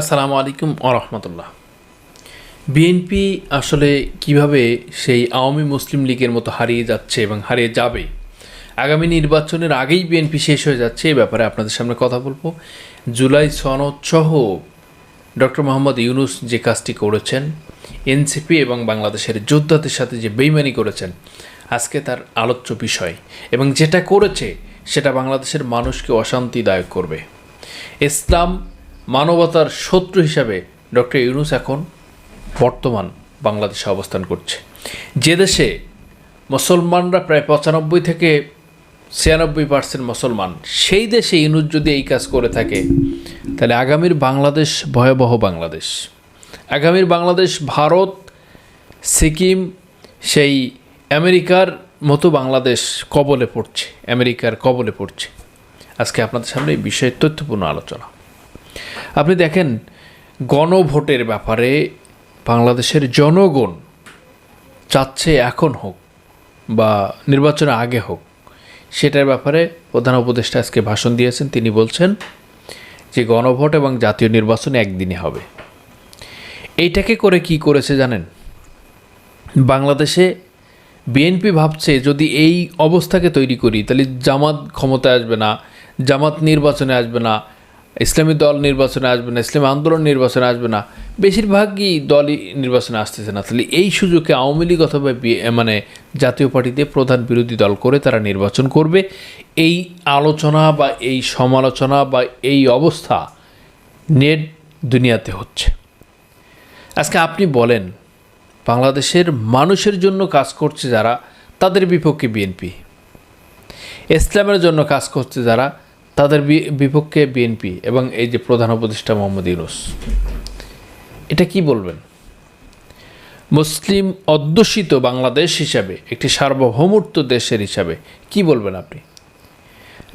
আসসালামু আলাইকুম আরহামতুল্লাহ বিএনপি আসলে কীভাবে সেই আওয়ামী মুসলিম লীগের মতো হারিয়ে যাচ্ছে এবং হারিয়ে যাবে? আগামী নির্বাচনের আগেই বিএনপি শেষ হয়ে যাচ্ছে, এ ব্যাপারে আপনাদের সামনে কথা বলব। জুলাই সনদ সহ ডক্টর মোহাম্মদ ইউনুস যে কাজটি করেছেন এনসিপি এবং বাংলাদেশের যোদ্ধাদের সাথে যে বেইমানি করেছেন, আজকে তার আলোচ্য বিষয়। এবং যেটা করেছে, সেটা বাংলাদেশের মানুষকে অশান্তিদায়ক করবে। ইসলাম মানবতার শত্রু হিসাবে ডক্টর ইউনুস এখন বর্তমান বাংলাদেশে অবস্থান করছে। যে দেশে মুসলমানরা প্রায় পঁচানব্বই থেকে ছিয়ানব্বই পার্সেন্ট মুসলমান, সেই দেশে ইউনুস যদি এই কাজ করে থাকে, তাহলে আগামীর বাংলাদেশ ভয়াবহ বাংলাদেশ। আগামীর বাংলাদেশ, ভারত, সিকিম, সেই আমেরিকার মতো বাংলাদেশ কবলে পড়ছে, আমেরিকার কবলে পড়ছে। আজকে আপনাদের সামনে এই বিষয়ে তথ্যপূর্ণ আলোচনা। আপনি দেখেন, গণভোটের ব্যাপারে বাংলাদেশের জনগণ চাচ্ছে এখন হোক বা নির্বাচনের আগে হোক, সেটার ব্যাপারে প্রধান উপদেষ্টা আজকে ভাষণ দিয়েছেন। তিনি বলছেন যে, গণভোট এবং জাতীয় নির্বাচন একদিনে হবে। এইটাকে করে কি করেছে জানেন? বাংলাদেশে বিএনপি ভাবছে, যদি এই অবস্থাকে তৈরি করি, তাহলে জামাত ক্ষমতায় আসবে না, জামাত নির্বাচনে আসবে না ইসলামী দল নির্বাচনে আসবে না, ইসলামী আন্দোলন নির্বাচনে আসবে না, বেশিরভাগই দলই নির্বাচনে আসতেছে না। তাহলে এই সুযোগে আওয়ামী লীগ অথবা মানে জাতীয় পার্টিতে প্রধান বিরোধী দল করে তারা নির্বাচন করবে। এই আলোচনা বা এই সমালোচনা বা এই অবস্থা নেট দুনিয়াতে হচ্ছে। আজকে আপনি বলেন, বাংলাদেশের মানুষের জন্য কাজ করছে যারা, তাদের বিপক্ষে বিএনপি। ইসলামের জন্য কাজ করছে যারা তাদের বিপক্ষে বিএনপি এবং এই যে প্রধান উপদেষ্টা মোহাম্মদ ইউনুস। এটা কি বলবেন? মুসলিম অধ্যুষিত বাংলাদেশ হিসাবে, একটি সার্বভৌমত্ব দেশের হিসাবে, কি বলবেন আপনি?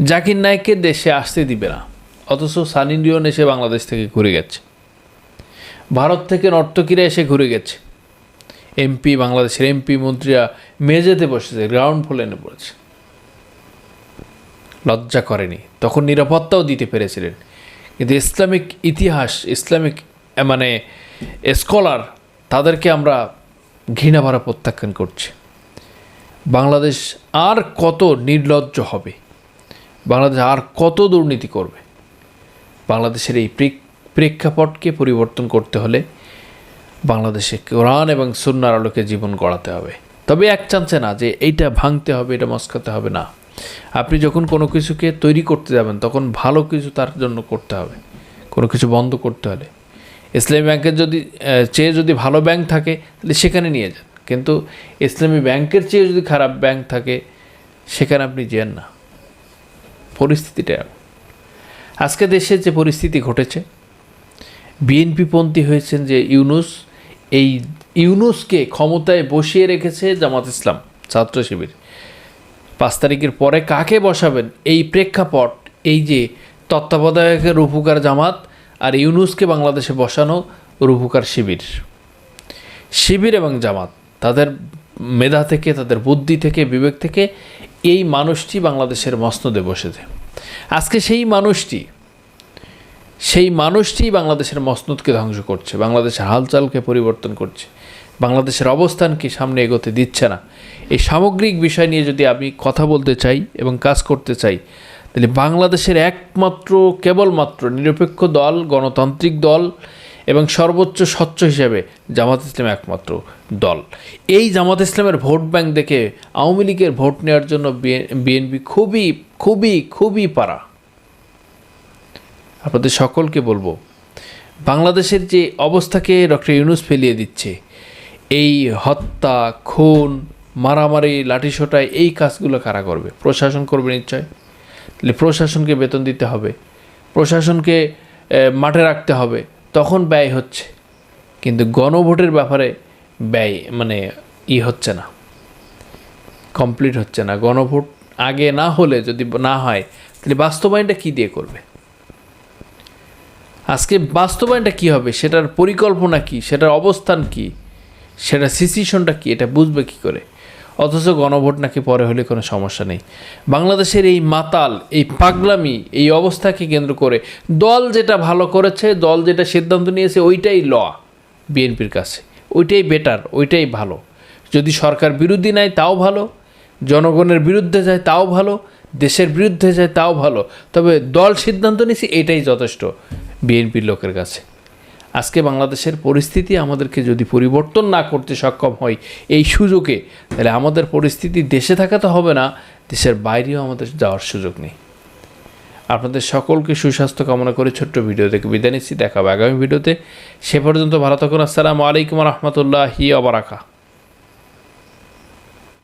জাকির নায়েককে দেশে আসতে দিবে না, অথচ সানি লিওন এসে বাংলাদেশ থেকে ঘুরে গেছে। ভারত থেকে নর্তকীরা এসে ঘুরে গেছে। এমপি, বাংলাদেশের এমপি মন্ত্রীরা মেঝেতে বসেছে গ্রাউন্ড ফ্লোরে পড়েছে। লজ্জা করেনি। তখন নিরাপত্তাও দিতে পেরেছিলেন। কিন্তু ইসলামিক ইতিহাস, ইসলামিক মানে স্কলার, তাদেরকে আমরা ঘৃণা ভরা প্রত্যাখ্যান করছি। বাংলাদেশ আর কত নির্লজ্জ হবে? বাংলাদেশ আর কত দুর্নীতি করবে? বাংলাদেশের এই প্রেক্ষাপটকে পরিবর্তন করতে হলে বাংলাদেশে কোরআন এবং সুন্নার আলোকে জীবন গড়াতে হবে। তবে এক চান্সে না যে এইটা ভাঙতে হবে, এটা মস্কাতে হবে না। আপনি যখন কোনো কিছুকে তৈরি করতে যাবেন, তখন ভালো কিছু তার জন্য করতে হবে। কোনো কিছু বন্ধ করতে হলে। ইসলামী ব্যাংকের যদি চেয়ে যদি ভালো ব্যাংক থাকে, তাহলে সেখানে নিয়ে যান। কিন্তু ইসলামী ব্যাংকের চেয়ে যদি খারাপ ব্যাংক থাকে, সেখানে আপনি যেন না। পরিস্থিতিটা। আজকে দেশের যে পরিস্থিতি ঘটেছে বিএনপিপন্থী হয়েছেন যে ইউনুস, এই ইউনুসকে ক্ষমতায় বসিয়ে রেখেছে জামাত ইসলাম, ছাত্র শিবির। পাঁচ তারিখের পরে কাকে বসাবেন? এই প্রেক্ষাপট, এই যে তত্ত্বাবধায়কের রূপকার জামাত আর ইউনুসকে বাংলাদেশে বসানো রূপকার শিবির। শিবির এবং জামাত, তাদের মেধা থেকে, তাদের বুদ্ধি থেকে, বিবেক থেকে এই মানুষটি বাংলাদেশের মসনদে বসেছে। আজকে সেই মানুষটি সেই মানুষটি বাংলাদেশের মসনদকে ধ্বংস করছে, বাংলাদেশের হালচালকে পরিবর্তন করছে। বাংলাদেশের অবস্থানকে সামনে এগোতে দিচ্ছে না? এই সামগ্রিক বিষয় নিয়ে যদি আমি কথা বলতে চাই এবং কাজ করতে চাই, তাহলে বাংলাদেশের একমাত্র, কেবলমাত্র নিরপেক্ষ দল, গণতান্ত্রিক দল এবং সর্বোচ্চ স্বচ্ছ হিসাবে জামাত ইসলাম একমাত্র দল। এই জামাত ইসলামের ভোট ব্যাংক দেখে আওয়ামী লীগের ভোট নেওয়ার জন্য বিএনপি খুবই খুবই খুবই পারা আপনাদের সকলকে বলব, বাংলাদেশের যে অবস্থাকে ডক্টর ইউনুস ফেলিয়ে দিচ্ছে এই হত্যা, খুন, মারামারি, লাঠিসোটায় এই কাজগুলো কারা করবে? প্রশাসন করবে নিশ্চয়। তাহলে প্রশাসনকে বেতন দিতে হবে। প্রশাসনকে মাঠে রাখতে হবে। তখন ব্যয় হচ্ছে। কিন্তু গণভোটের ব্যাপারে ব্যয় মানে ই হচ্ছে না। কমপ্লিট হচ্ছে না। গণভোট আগে না হলে যদি না হয়, তাহলে বাস্তবায়নটা কী দিয়ে করবে? আজকে বাস্তবায়নটা কী হবে? সেটার পরিকল্পনা কি? সেটার অবস্থান কি? সেটা সিচুয়েশনটা কি? এটা বুঝবে কি করে? অথচ গণভোট নাকি পরে হলে কোনো সমস্যা নেই। বাংলাদেশের এই মাতাল, এই পাগলামি, এই অবস্থাকে কেন্দ্র করে দল যেটা ভালো করেছে, দল যেটা সিদ্ধান্ত নিয়েছে, ওইটাই ল বিএনপির কাছে। ওইটাই বেটার, ওইটাই ভালো। যদি সরকার বিরোধী নেয়, তাও ভালো। জনগণের বিরুদ্ধে যায়, তাও ভালো। দেশের বিরুদ্ধে যায়, তাও ভালো। তবে দল সিদ্ধান্ত নিয়েছে, এটাই যথেষ্ট বিএনপির লোকের কাছে। আজকে বাংলাদেশের পরিস্থিতি আমাদেরকে যদি পরিবর্তন না করতে সক্ষম হয় এই সুযোগে, তাহলে আমাদের পরিস্থিতি দেশে থাকা তো হবে না, দেশের বাইরেও আমাদের যাওয়ার সুযোগ নেই। আপনাদের সকলকে সুস্বাস্থ্য কামনা করে ছোট্ট ভিডিও থেকে বিদায় নিচ্ছি। দেখা হবে আগামী ভিডিওতে। সে পর্যন্ত ভালো থাকুন। আসসালামু আলাইকুম রহমতুল্লাহি আবরাকা